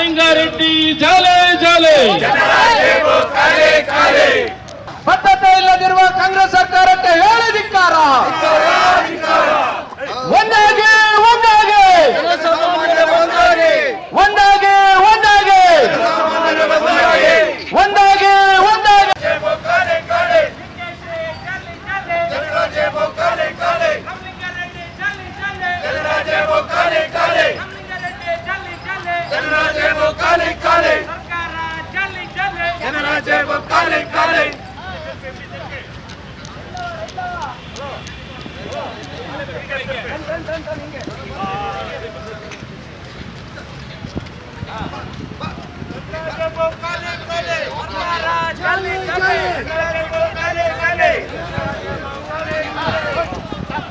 ರಾಮಲಿಂಗಾರೆಡ್ಡಿ ಜಾಲೆ ಜಾಲೆ. ಭದ್ರತೆ ಇಲ್ಲದಿರುವ ಕಾಂಗ್ರೆಸ್ ಸರ್ಕಾರಕ್ಕೆ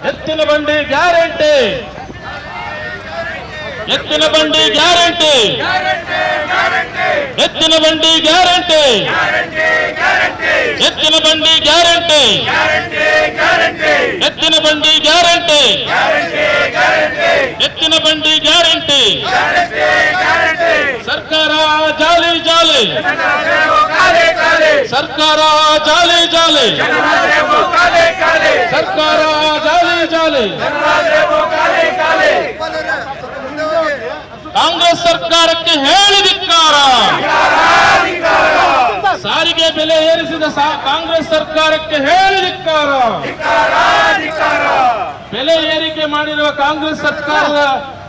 ಎತ್ತಿನ ಬಂಡಿ ಗ್ಯಾರಂಟಿ. ಎತ್ತಿನ ಬಂಡಿ ಗ್ಯಾರಂಟಿ. ಎತ್ತಿನ ಬಂಡಿ ಗ್ಯಾರಂಟಿ ಎತ್ತಿನ ಬಂಡಿ ಗ್ಯಾರಂಟಿ ಎತ್ತಿನ ಬಂಡಿ ಗ್ಯಾರಂಟಿ ಎತ್ತಿನ ಬಂಡಿ ಗ್ಯಾರಂಟಿ ಸರ್ಕಾರ ಜಾಲಿ ಜಾಲಿ ಸರ್ಕಾರ ಜಾಲಿ ಜಾಲಿ ಸರ್ಕಾರ ಜಾಲಿ ಜಾಲಿ ಕಾಂಗ್ರೆಸ್ ಸರ್ಕಾರಕ್ಕೆ ಹೇಳಿ ಧಿಕ್ಕಾರ ಸಾರಿಗೆ ಬೆಲೆ ಏರಿಸಿದ ಸಾ- ಕಾಂಗ್ರೆಸ್ ಸರ್ಕಾರಕ್ಕೆ ಹೇಳಿ ಧಿಕ್ಕಾರ. ಬೆಲೆ ಏರಿಕೆ ಮಾಡಿರುವ ಕಾಂಗ್ರೆಸ್ ಸರ್ಕಾರದ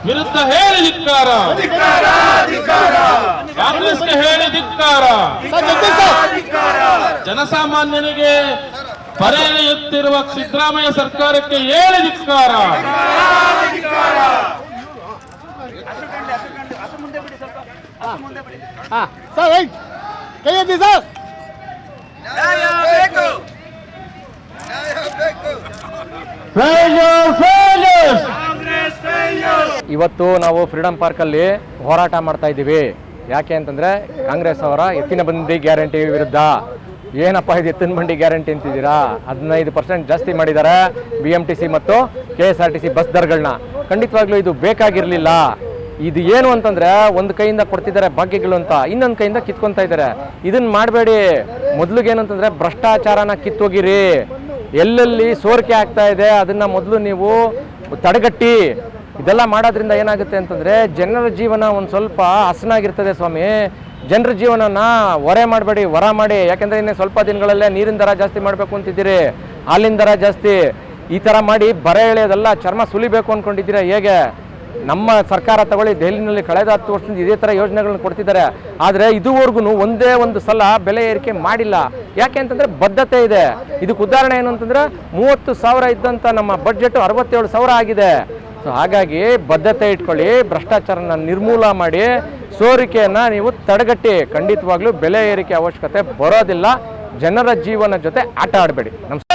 ವಿರುದ್ಧ ಹೇಳಿ ಧಿಕ್ಕಾರ. ಕಾಂಗ್ರೆಸ್ಗೆ ಹೇಳಿ ಧಿಕ್ಕಾರ. ಜನಸಾಮಾನ್ಯನಿಗೆ ಪರೆಯುತ್ತಿರುವ ಸಿದ್ದರಾಮಯ್ಯ ಸರ್ಕಾರಕ್ಕೆ ಹೇಳಿ ಧಿಕ್ಕಾರ. ಹಾ ಸರ್ ರೈಟ್ ಕೈ ಎತ್ತಿ ಸರ್. ಇವತ್ತು ನಾವು ಫ್ರೀಡಂ ಪಾರ್ಕಲ್ಲಿ ಹೋರಾಟ ಮಾಡ್ತಾ ಇದ್ದೀವಿ. ಯಾಕೆ ಅಂತಂದರೆ ಕಾಂಗ್ರೆಸ್ ಅವರ ಎತ್ತಿನ ಬಂಡಿ ಗ್ಯಾರಂಟಿ ವಿರುದ್ಧ. ಏನಪ್ಪ ಇದು ಎತ್ತಿನ ಬಂಡಿ ಗ್ಯಾರಂಟಿ ಅಂತಿದ್ದೀರಾ? ಹದಿನೈದು ಪರ್ಸೆಂಟ್ ಜಾಸ್ತಿ ಮಾಡಿದ್ದಾರೆ ಬಿ ಎಂ ಟಿ ಸಿ ಮತ್ತು K S R T C bus ದರಗಳನ್ನ ಖಂಡಿತವಾಗ್ಲೂ ಇದು ಬೇಕಾಗಿರಲಿಲ್ಲ. ಇದು ಏನು ಅಂತಂದ್ರೆ ಒಂದು ಕೈಯಿಂದ ಕೊಡ್ತಿದ್ದಾರೆ ಭಾಗ್ಯಗಳು ಅಂತ, ಇನ್ನೊಂದು ಕೈಯಿಂದ ಕಿತ್ಕೊಂತ ಇದ್ದಾರೆ. ಇದನ್ನ ಮಾಡಬೇಡಿ. ಮೊದ್ಲಿಗೆ ಏನಂತಂದ್ರೆ ಭ್ರಷ್ಟಾಚಾರನ ಕಿತ್ತೋಗಿರಿ. ಎಲ್ಲೆಲ್ಲಿ ಸೋರಿಕೆ ಆಗ್ತಾ ಇದೆ, ಅದನ್ನ ಮೊದಲು ನೀವು ತಡೆಗಟ್ಟಿ. ಇದೆಲ್ಲ ಮಾಡೋದ್ರಿಂದ ಏನಾಗುತ್ತೆ ಅಂತಂದ್ರೆ ಜನರ ಜೀವನ ಒಂದು ಸ್ವಲ್ಪ ಹಸನಾಗಿರ್ತದೆ ಸ್ವಾಮಿ. ಜನರ ಜೀವನನ ಹೊರೆ ಮಾಡಬೇಡಿ ಹೊರ ಮಾಡಿ. ಯಾಕೆಂದ್ರೆ ಇನ್ನೇ ಸ್ವಲ್ಪ ದಿನಗಳಲ್ಲೇ ನೀರಿನ ದರ ಜಾಸ್ತಿ ಮಾಡಬೇಕು ಅಂತಿದ್ದೀರಿ. ಹಾಲಿನ ದರ ಜಾಸ್ತಿ. ಈ ಥರ ಮಾಡಿ ಬರ ಎಳೆಯೋದೆಲ್ಲ ಚರ್ಮ ಸುಲಿಬೇಕು ಅಂದ್ಕೊಂಡಿದ್ದೀರಾ ಹೇಗೆ? ನಮ್ಮ ಸರ್ಕಾರ ತಗೊಳ್ಳಿ, ದೆಹಲಿನಲ್ಲಿ ಕಳೆದ ಹತ್ತು ವರ್ಷದಿಂದ ಇದೇ ಥರ ಯೋಜನೆಗಳನ್ನ ಕೊಡ್ತಿದ್ದಾರೆ. ಆದರೆ ಇದುವರೆಗೂ ಒಂದೇ ಒಂದು ಸಲ ಬೆಲೆ ಏರಿಕೆ ಮಾಡಿಲ್ಲ. ಯಾಕೆ ಅಂತಂದರೆ ಬದ್ಧತೆ ಇದೆ. ಇದಕ್ಕೆ ಉದಾಹರಣೆ ಏನು ಅಂತಂದ್ರೆ ಮೂವತ್ತು ಸಾವಿರ ಇದ್ದಂಥ ನಮ್ಮ ಬಡ್ಜೆಟ್ ಅರವತ್ತೇಳು ಸಾವಿರ ಆಗಿದೆ. ಸೊ ಹಾಗಾಗಿ ಬದ್ಧತೆ ಇಟ್ಕೊಳ್ಳಿ, ಭ್ರಷ್ಟಾಚಾರನ ನಿರ್ಮೂಲ ಮಾಡಿ, ಸೋರಿಕೆಯನ್ನು ನೀವು ತಡೆಗಟ್ಟಿ. ಖಂಡಿತವಾಗ್ಲೂ ಬೆಲೆ ಏರಿಕೆ ಅವಶ್ಯಕತೆ ಬರೋದಿಲ್ಲ. ಜನರ ಜೀವನ ಜೊತೆ ಆಟ ಆಡಬೇಡಿ. ನಮಸ್ಕಾರ.